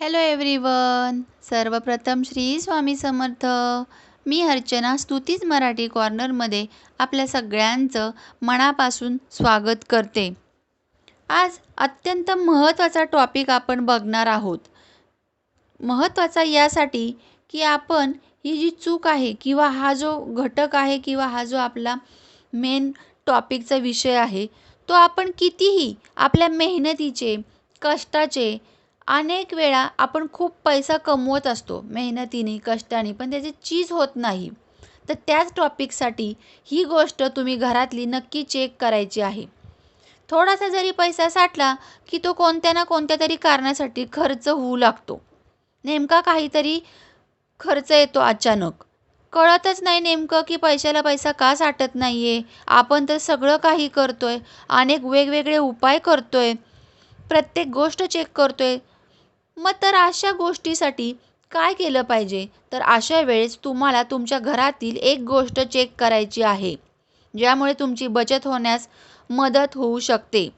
Hello everyone सर्वप्रथम श्री स्वामी समर्थ. मी अर्चना स्तुतीच मराठी कॉर्नरमध्ये आपल्या सगळ्यांचं मनापासून स्वागत करते. आज अत्यंत महत्त्वाचा टॉपिक आपण बघणार आहोत. महत्त्वाचा यासाठी की आपण ही जी चूक आहे किंवा हा जो घटक आहे किंवा हा जो आपला मेन टॉपिकचा विषय आहे तो आपण कितीही आपल्या मेहनतीचे कष्टाचे अनेक वेळा आपण खूप पैसा कमवत असतो मेहनतीने कष्टाने पण त्याची चीज होत नाही. तर त्याच टॉपिकसाठी ही गोष्ट तुम्ही घरातली नक्की चेक करायची आहे. थोडासा जरी पैसा साठला की तो कोणत्या ना कोणत्या तरी कारणासाठी खर्च होऊ लागतो. नेमका काहीतरी खर्च येतो अचानक. कळतच नाही नेमकं की पैशाला पैसा का साठत नाही आहे आपण तर सगळं काही करतो आहे अनेक वेगवेगळे उपाय करतो आहे प्रत्येक गोष्ट चेक करतो आहे मग तर अशा गोष्टीसाठी काय केलं पाहिजे? तर अशा वेळेस तुम्हाला तुमच्या घरातील एक गोष्ट चेक करायची आहे ज्यामुळे तुमची बचत होण्यास मदत होऊ शकते.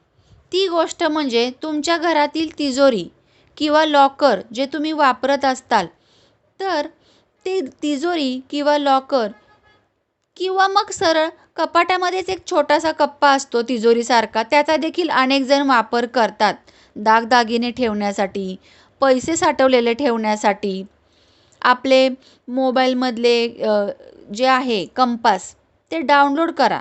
ती गोष्ट म्हणजे तुमच्या घरातील तिजोरी किंवा लॉकर जे तुम्ही वापरत असताल. तर ते तिजोरी किंवा लॉकर किंवा मग सरळ कपाटामध्येच एक छोटासा कप्पा असतो तिजोरीसारखा त्याचा देखील अनेक जण वापर करतात दागदागिने ठेवण्यासाठी पैसे साठवलेले ठेवण्यासाठी आपले मोबाईलमधले जे आहे कंपास ते डाउनलोड करा.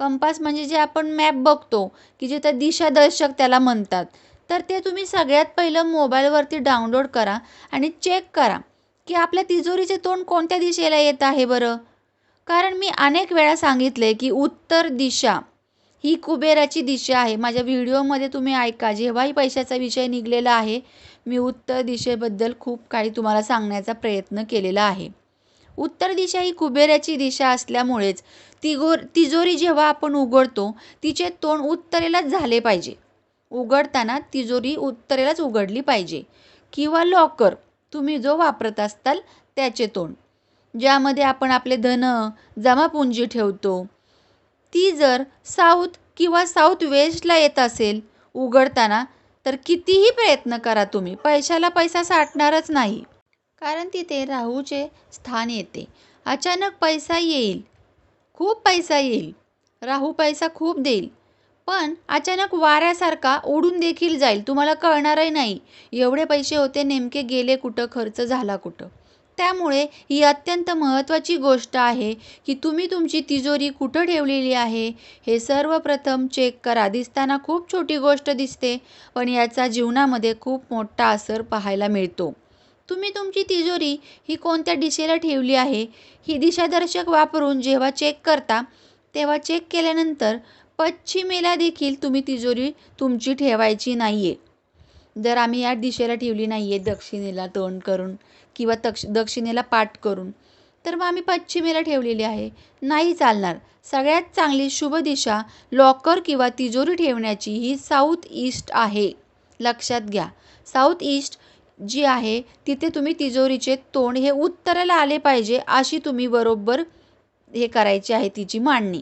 कंपास म्हणजे जे आपण मॅप बघतो की जे त्या दिशादर्शक त्याला म्हणतात. तर ते तुम्ही सगळ्यात पहिलं मोबाईलवरती डाउनलोड करा आणि चेक करा की आपल्या तिजोरीचे तोंड कोणत्या दिशेला येत आहे बरं? कारण मी अनेक वेळा सांगितले की उत्तर दिशा ही कुबेराची दिशा आहे. माझ्या व्हिडिओमध्ये तुम्ही ऐका जेव्हाही पैशाचा विषय निघलेला आहे मी उत्तर दिशेबद्दल खूप काही तुम्हाला सांगण्याचा प्रयत्न केलेला आहे. उत्तर दिशा ही कुबेराची दिशा असल्यामुळेच तिगोर तिजोरी जेव्हा आपण उघडतो तिचे तोंड उत्तरेलाच झाले पाहिजे. उघडताना तिजोरी उत्तरेलाच उघडली पाहिजे. किंवा लॉकर तुम्ही जो वापरत असताल त्याचे तोंड. ज्यामध्ये आपण आपले धन जमापुंजी ठेवतो. ती जर साऊथ किंवा साऊथ वेस्टला येत असेल उघडताना तर कितीही प्रयत्न करा तुम्ही पैशाला पैसा साठणारच नाही. कारण तिथे राहूचे स्थान येते. अचानक पैसा येईल. खूप पैसा येईल. राहू पैसा खूप देईल. पण अचानक वाऱ्यासारखा ओढून देखील जाईल. तुम्हाला कळणारही नाही. एवढे पैसे होते नेमके गेले कुठं खर्च झाला कुठं? त्यामुळे ही अत्यंत महत्त्वाची गोष्ट आहे की तुम्ही तुमची तिजोरी कुठं ठेवलेली आहे हे सर्वप्रथम चेक करा. दिसताना खूप छोटी गोष्ट दिसते पण याचा जीवनामध्ये खूप मोठा असर पाहायला मिळतो. तुम्ही तुमची तिजोरी ही कोणत्या दिशेला ठेवली आहे ही दिशादर्शक वापरून जेव्हा चेक करता तेव्हा चेक केल्यानंतर पश्चिमेला देखील तुम्ही तिजोरी तुमची ठेवायची नाही आहे जर आम्ही या दिशेला ठेवली नाही आहे दक्षिणेला तोंड करून किंवा तक्ष दक्षिणेला पाठ करून तर मग आम्ही पश्चिमेला ठेवलेली आहे. नाही चालणार. सगळ्यात चांगली शुभ दिशा लॉकर किंवा तिजोरी ठेवण्याची ही साऊथ ईस्ट आहे. लक्षात घ्या. साऊथ ईस्ट जी आहे तिथे तुम्ही तिजोरीचे तोंड हे उत्तरेला आले पाहिजे अशी तुम्ही बरोबर हे करायची आहे तिची मांडणी.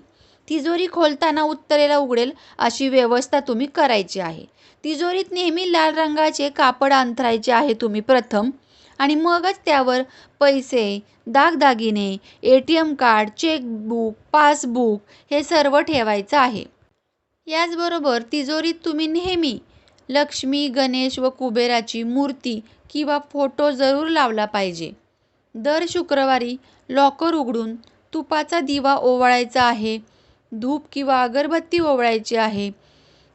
तिजोरी खोलताना उत्तरेला उघडेल अशी व्यवस्था तुम्ही करायची आहे. तिजोरीत नेहमी लाल रंगाचे कापड अंथरायचे आहे तुम्ही प्रथम. आणि मगच त्यावर पैसे दागदागिने A T M card chequebook passbook हे सर्व ठेवायचं आहे. याचबरोबर तिजोरीत तुम्ही नेहमी लक्ष्मी गणेश व कुबेराची मूर्ती किंवा फोटो जरूर लावला पाहिजे. दर शुक्रवारी लॉकर उघडून तुपाचा दिवा ओवाळायचा आहे धूप किंवा अगरबत्ती ओवळायची आहे.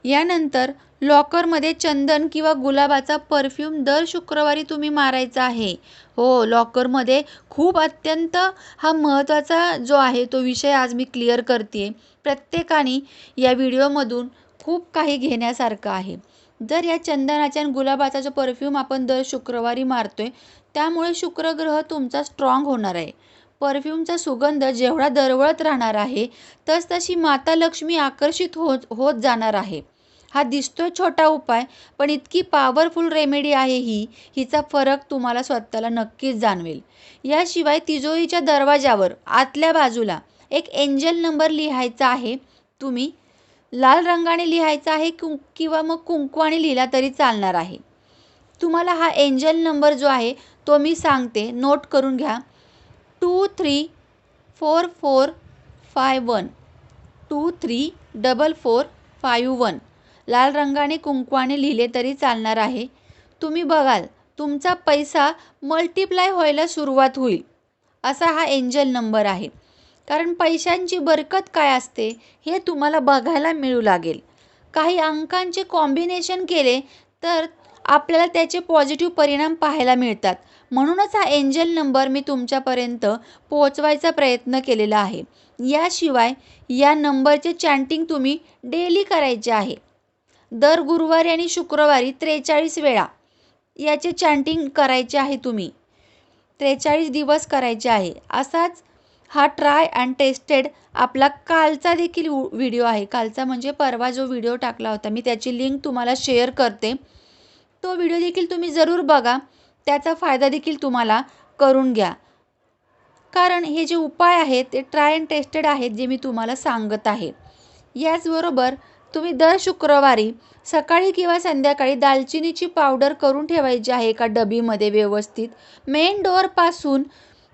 यानंतर लॉकरमध्ये चंदन किंवा गुलाबाचा परफ्यूम दर शुक्रवारी तुम्ही मारायचा आहे. हो लॉकरमध्ये खूप अत्यंत हा महत्त्वाचा जो आहे तो विषय आज मी क्लिअर करते प्रत्येकाने या व्हिडिओमधून खूप काही घेण्यासारखं आहे. जर या चंदनाच्या आणि गुलाबाचा जो परफ्यूम आपण दर शुक्रवारी मारतो आहे त्यामुळे शुक्रग्रह तुमचा स्ट्रॉंग होणार आहे. परफ्यूमचा सुगंध जेवढा दरवळत राहणार आहे तस तशी माता लक्ष्मी आकर्षित होत होत जाणार आहे. हा दिसतोय छोटा उपाय पण इतकी पॉवरफुल रेमेडी आहे ही हिचा फरक तुम्हाला स्वतःला नक्कीच जाणवेल. याशिवाय तिजोरीच्या दरवाजावर आतल्या बाजूला एक एंजल नंबर लिहायचा आहे. तुम्ही लाल रंगाने लिहायचा आहे किंवा मग कुंकवाने लिहिला तरी चालणार आहे. तुम्हाला हा एंजल नंबर जो आहे तो मी सांगते. नोट करून घ्या. Two three four four five one two three double four five one लाल रंगाने कुंकवाने लिहिले तरी चालणार आहे. तुम्ही बघाल तुमचा पैसा मल्टिप्लाय व्हायला सुरुवात होईल. असा हा एंजल नंबर आहे. कारण पैशांची बरकत काय असते हे तुम्हाला बघायला मिळू लागेल. काही अंकांचे कॉम्बिनेशन केले तर आपल्याला त्याचे पॉझिटिव्ह परिणाम पाहायला मिळतात. म्हणूनच हा एंजल नंबर मी तुमच्यापर्यंत पोहोचवायचा प्रयत्न केलेला आहे. याशिवाय या नंबरचे चॅन्टिंग तुम्ही डेली करायचे आहे. दर गुरुवारी आणि शुक्रवारी त्रेचाळीस वेळा याचे चॅन्टिंग करायचे आहे तुम्ही. त्रेचाळीस दिवस करायचे आहे. असाच हा ट्राय अँड टेस्टेड आपला कालचा देखील व्हिडिओ आहे. कालचा म्हणजे परवा जो व्हिडिओ टाकला होता. मी त्याची लिंक तुम्हाला शेअर करते. तो व्हिडिओ देखील तुम्ही जरूर बघा. त्याचा फायदा देखील तुम्हाला करून घ्या. कारण हे जे उपाय आहेत ते ट्राय अँड टेस्टेड आहेत जे मी तुम्हाला सांगत आहे. याचबरोबर तुम्ही दर शुक्रवारी सकाळी किंवा संध्याकाळी दालचिनीची पावडर करून ठेवायची आहे एका डबीमध्ये व्यवस्थित? मेन डोअरपासून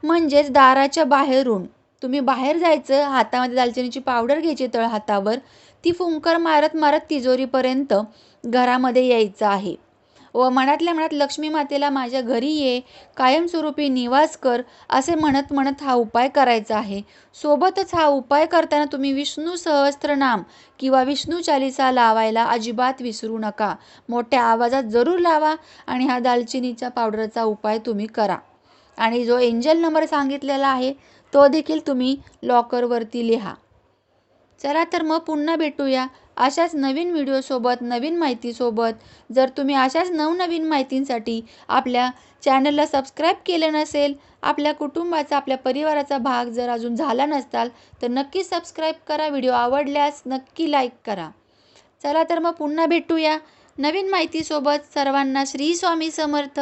म्हणजेच दाराच्या बाहेरून. तुम्ही बाहेर जायचं हातामध्ये दालचिनीची पावडर घ्यायची तळ हातावर ती फुंकर मारत मारत तिजोरीपर्यंत घरामध्ये यायचं आहे. व मनातल्या मनात लक्ष्मी मातेला माझ्या घरी ये कायमस्वरूपी निवास कर असे म्हणत म्हणत हा उपाय करायचा आहे. सोबतच हा उपाय करताना तुम्ही विष्णू सहस्त्रनाम किंवा विष्णू चालिसा लावायला अजिबात विसरू नका. मोठ्या आवाजात जरूर लावा आणि हा दालचिनीच्या पावडरचा उपाय तुम्ही करा. आणि जो एंजल नंबर सांगितलेला आहे तो देखील तुम्ही लॉकरवरती लिहा. चला तर मग पुन्हा भेटूया. अशाच नवीन व्हिडिओसोबत नवीन माहितीसोबत. जर तुम्ही अशाच नवनवीन माहितींसाठी आपल्या चॅनलला सबस्क्राईब केलं नसेल आपल्या कुटुंबाचा आपल्या परिवाराचा भाग जर अजून झाला नसताल तर नक्की सबस्क्राईब करा व्हिडिओ आवडल्यास नक्की लाईक करा. चला तर मग पुन्हा भेटूया नवीन माहितीसोबत. सर्वांना श्री स्वामी समर्थ.